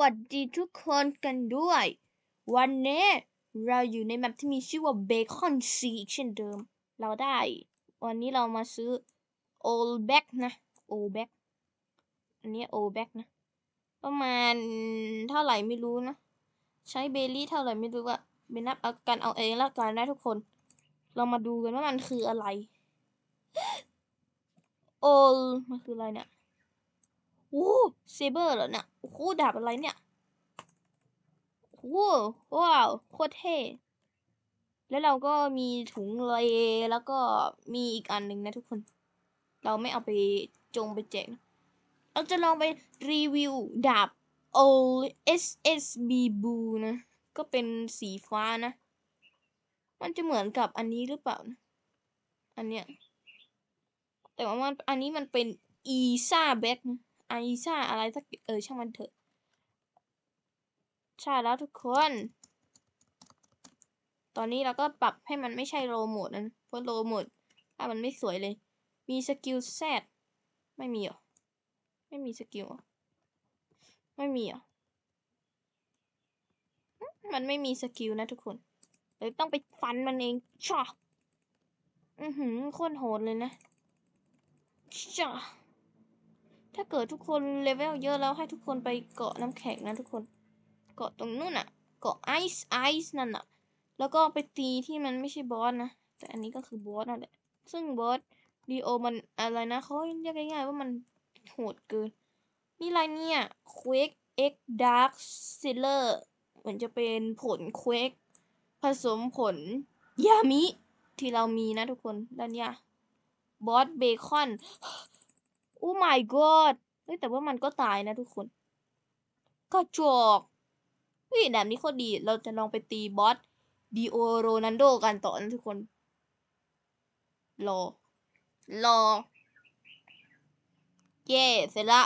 วัสดีทุกคนกันด้วย วันนี้เราอยู่ในแมปที่มีชื่อว่าเบคอนซีอีกเช่นเดิม เราได้ วันนี้เรามาซื้อโอลแบ็กนะโอลแบ็กอันนี้โอลแบ็กนะ ประมาณเท่าไหร่ไม่รู้นะ ใช้เบลลี่เท่าไหร่ไม่รู้อะไปนับเอากันเอาเองแล้วกันนะทุกคน เรามาดูกันว่ามันคืออะไร โอลมันคืออะไรเนี่ย โอ้เซเบอร์เหรอเนี่ยโอ้โหดาบอะไรเนี่ยโอ้ว้าวโคตรเท่แล้วเราก็มีถุงเลแล้วก็มีอีกอันหนึ่งนะทุกคน เราไม่เอาไปจงไปแจกเราจะลองไปรีวิวดาบ o SSB Blue นะ ก็เป็นสีฟ้านะ มันจะเหมือนกับอันนี้หรือเปล่านะอันเนี้ยแต่ว่ามันอันนี้มันเป็นอีซ่าแบ็กนะ ไอซ่าอะไรสักเออช่างมันเถอะ ใช่แล้วทุกคน ตอนนี้เราก็ปรับให้มันไม่ใช่โรโมดนะเพราะโรโมดถ้ามันไม่สวยเลย มีสกิลแซดไม่มีหรอ ไม่มีสกิลไม่มีหรอ มันไม่มีสกิลนะทุกคนเลยต้องไปฟันมันเองชออือหือโคตรโหดเลยนะชอ ถ้าเกิดทุกคนเลเวลเยอะแล้วให้ทุกคนไปเกาะน้ำแข็งนะทุกคน เกาะตรงนู้นอะเกาะไอซ์ไอซ์นั่นอะแล้วก็ไปตีที่มันไม่ใช่บอสนะ แต่อันนี้ก็คือบอสนั่นแหละ ซึ่งบอสดีโอมันอะไรนะเขาเรียกง่ายๆว่ามันโหดเกิน นี่อะไรเนี่ย Quake X Dark Sealer เหมือนจะเป็นผล Quake ผสมผลยามิ ที่เรามีนะทุกคนด้านนี้บอสเบคอน โอ้ my god เฮ้ยแต่ว่ามันก็ตายนะทุกคนก็จอกเฮ้ยแบบนี้โคตรดี เราจะลองไปตีบอสดีโอโรนันโดกันต่อนะทุกคน รอ รอ เย่เสร็จละ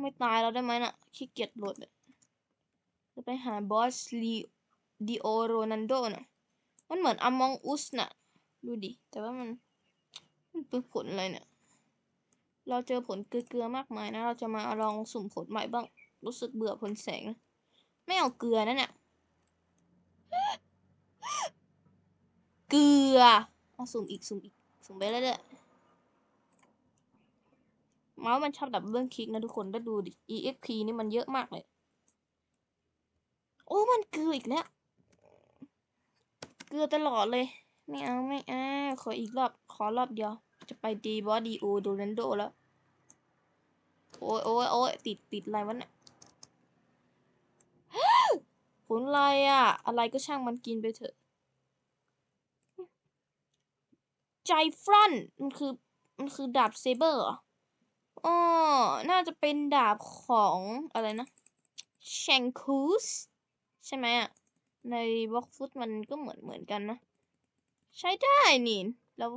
ไม่ตายแล้วได้ไหมนะ่ะ ขี้เกียจโหลดเลยจะไปหาบอสลีดีโอโรนันโดน่ะ มันเหมือนอมองอุสน่ะ ดูดิ แต่ว่ามัน มันเป็นผลอะไรเนี่ย เราเจอผลเกลือๆมากมายนะ เราจะมาลองสุ่มผลใหม่บ้าง รู้สึกเบื่อผลแสง ไม่เอาเกลือนั่นน่ะเกลือเอาสุ่มอีกสุ่มอีกสุ่มไปเรื่อยๆเมาส์มันชอบดับเบิลคลิกนะทุกคนแล้วดูดิ EXP นี่มันเยอะมากเลย โอ้ มันเกลืออีกแล้ว เกลือตลอดเลย ไม่เอาไม่เอาขออีกรอบ ขอรอบเดียว จะไปดีบอสดีโอโดนันโดแล้ว โอ้ยโอ้ยโอ้ยติดติดอะไรวะเนี่ยผลอะไรอะ อะไรก็ช่างมันกินไปเถอะ ใจฟรอนมันคือ มันคือดาบเซเบอร์ออ๋อน่าจะเป็นดาบของอะไรนะแชงคูสใช่ไหมอะ ในบล็อกฟุตมันก็เหมือนเหมือนกันนะ ใช้ได้นี่ แล้ว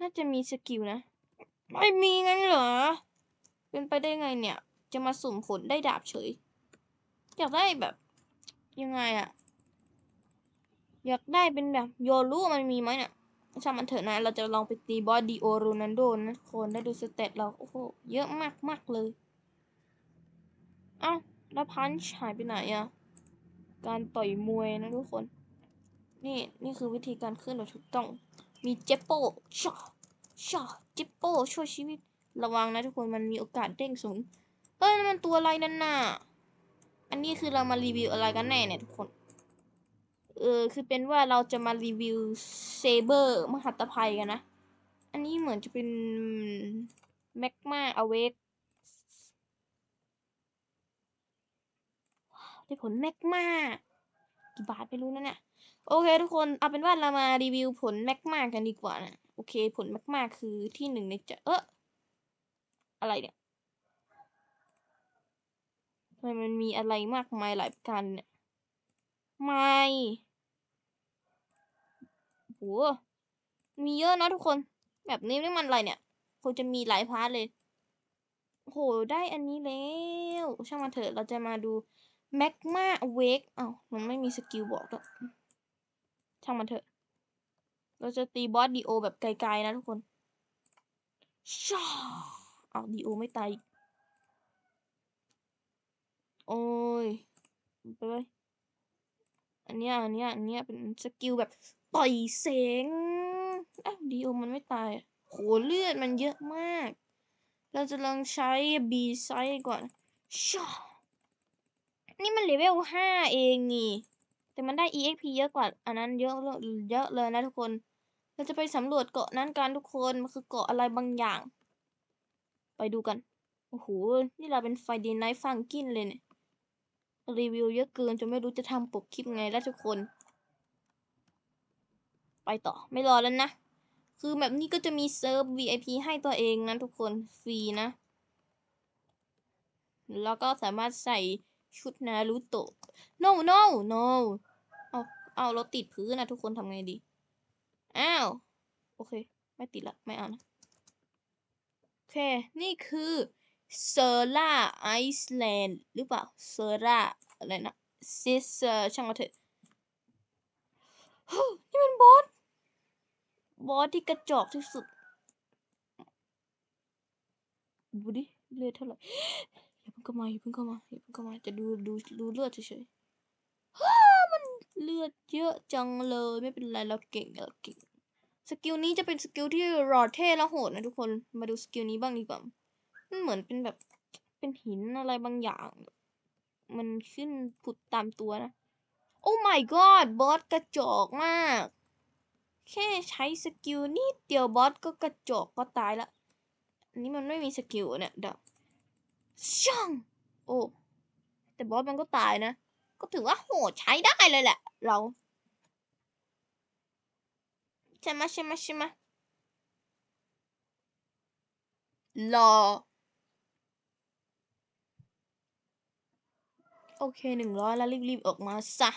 น่าจะมีสกิลนะ ไม่มีงั้นเหรอ เป็นไปได้ไงเนี่ย จะมาสุ่มผลได้ดาบเฉย อยากได้แบบ ยังไงอะอยากได้เป็นแบบโยรู้มันมีไหมเนี่ยช่างมันเถอะนะ เราจะลองไปตีบอสดีโอโรนันโดนะทุกคนได้ดูสเตตเรา โอ้โห เยอะมากมากเลย เอ้า แล้วพันช์หายไปไหนอะการต่อยมวยนะทุกคน นี่ นี่คือวิธีการขึ้นแบบถูกต้อง มีเจปโป้ชอชอเจปโป้ช่วยชีวิต ระวังนะทุกคนมันมีโอกาสเด้งสูงเอ้ยมันตัวอะไรนั่นน่ะ อันนี้คือเรามารีวิวอะไรกันแน่เนี่ยทุกคน เออคือเป็นว่าเราจะมารีวิวเซเบอร์มหัตภัยกันนะ อันนี้เหมือนจะเป็นแมกมาอเวกได้ผลแมกมากี่บาทไม่รู้นะเนี่ย โอเคทุกคนเอาเป็นว่าเรามารีวิวผลแมกมากันดีกว่านะ โอเค ผลแมกมาคือที่หนึ่งในจะเอออะไรเนี่ยทำไมมันมีอะไรมากมายหลายประการเนี่ยไม่โหมีเยอะนะทุกคน แบบนี้นี่มันอะไรเนี่ยคงจะมีหลายพาร์ทเลยโหได้อันนี้แล้วช่างมาเถอะเราจะมาดูแมกมาเวกอ้าวมันไม่มีสกิลบอกด้วย ช่างมันเถอะ เราจะตีบอสดีโอแบบไกลๆนะทุกคนชาเอาดีโอไม่ตายโอ้ยไปเลยอันเนี้ยอันเนี้ยอันเนี้ยเป็นสกิลแบบต่อยเสียงอ้าวดีโอมันไม่ตายโหเลือดมันเยอะมาก เราจะลองใช้บีไซด์ก่อนชอนี่มันเลเวลห้าเองนี่ แต่มันได้ EXP เยอะกว่า อันนั้นเยอะเยเยอะเลยนะทุกคน เราจะไปสำรวจเกาะนั้นกันทุกคน มันคือเกาะอะไรบางอย่าง ไปดูกัน โอ้โห นี่เราเป็นไฟดีไนท์ฟังกินเลยเนี่ย รีวิวเยอะเกินจนไม่รู้จะทำปกคลิปไงแล้วทุกคน ไปต่อ ไม่รอแล้วนะ คือแบบนี้ก็จะมีเซิร์ฟ VIP ให้ตัวเองนะทุกคน ฟรีนะ แล้วก็สามารถใส่ชุดนารูโตะ no no no เอาเอาเราติดพื้นนะทุกคนทำไงดี อ้าว โอเค ไม่ติดละ ไม่เอานะ โอเค นี่คือเซอร์ล่าไอซ์แลนด์หรือเปล่า เซอร์ล่าอะไรนะซิสเซอร์ช่างมาเถอะนี่มันบอส บอสที่กระจอกที่สุดดูดิเลือดเท่าไหร่อย่าเพิ่งเข้ามาอย่าเพิ่งเข้ามาอย่าเพิ่งเข้ามาจะดูดูดูเลือดเฉยๆ เลือดเยอะจังเลยไม่เป็นไรเราเก่งเราเก่งสกิลนี้จะเป็นสกิลที่รอดเท่และโหดนะทุกคนมาดูสกิลนี้บ้างดีกว่ามันเหมือนเป็นแบบเป็นหินอะไรบางอย่าง มันขึ้นผุดตามตัวนะ โอ้ my god บอสกระจอกมาก แค่ใช้สกิลนิดเดียวบอสก็กระจอกก็ตายละอันนี้มันไม่มีสกิลเนี่ยเดี๋ยวช่างโอ้แต่บอสมันก็ตายนะ ก็ถือว่าโหดใช้ได้เลยแหละ เราใช่ไหมใช่ไหมใช่ไหมรอ โอเคหนึ่งร้อยแล้วรีบๆออกมาซะ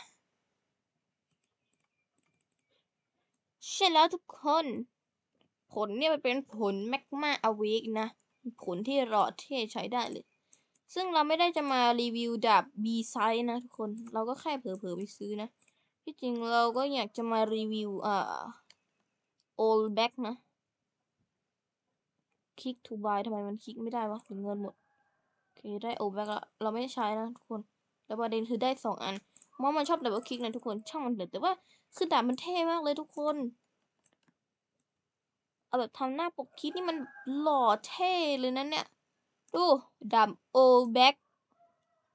ใช่แล้วทุกคน ผลเนี่ยมันเป็นผลแมกมาอเวกนะ ผลที่รอที่ใช้ได้เลย ซึ่งเราไม่ได้จะมารีวิวดาบ B ไซส์นะทุกคน เราก็แค่เผลอๆไปซื้อนะ ที่จริงเราก็อยากจะมารีวิวอ่า old back นะ คลิก to buy ทำไมมันคลิกไม่ได้วะถึงเงินหมด โอเค ได้ old back ละ เราไม่ได้ใช้นะทุกคน แล้วประเด็นคือได้สองอันมอมันชอบดับเบิลคลิกนะทุกคน ช่างมันเถอะแต่ว่าคือดาบมันเท่มากเลยทุกคนเอาแบบทำหน้าปกคลิปนี่มันหล่อเท่เลยนะเนี่ย ดูดาบ old back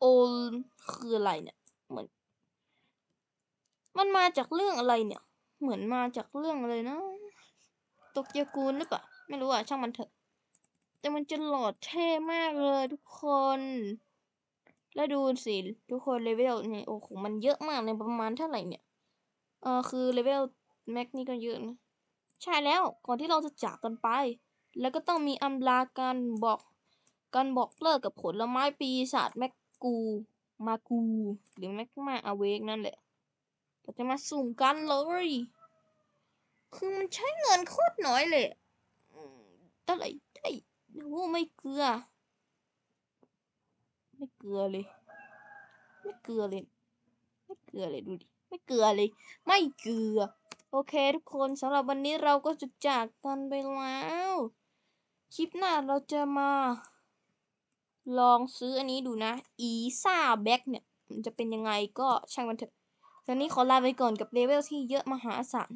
old คืออะไรเนี่ยเหมือน มันมาจากเรื่องอะไรเนี่ย เหมือนมาจากเรื่องอะไรนะตกเกียกูลหรือเปล่าไม่รู้อะช่างมันเถอะ แต่มันจะหล่อเท่มากเลยทุกคน แล้วดูสิทุกคนเลเวลนี่โอ้โหมันเยอะมากเลยประมาณเท่าไหร่เนี่ยเออคือเลเวลแม็กนี่ก็เยอะนะใช่แล้วก่อนที่เราจะจากกันไป แล้วก็ต้องมีอำลาการบอก การบอกเลิกกับผลไม้ปีศาจแม็กกูมากูหรือแม็กมาอเวกนั่นแหละเราจะมาสุ่มกันเลยคือมันใช้เงินโคตรน้อยเลยอืมเท่าไหร่ได้โอ้ไม่เกลือ ไม่เกลือเลย ไม่เกลือเลย ไม่เกลือเลยดูดิ ไม่เกลือเลย ไม่เกลือ โอเคทุกคนสำหรับวันนี้เราก็จะจากกันไปแล้ว คลิปหน้าเราจะมา ลองซื้ออันนี้ดูนะ อีซ่าแบ็กเนี่ย มันจะเป็นยังไงก็ช่างมันเถอะตอนนี้ขอลาไปก่อนกับเลเวลที่เยอะมหาศาล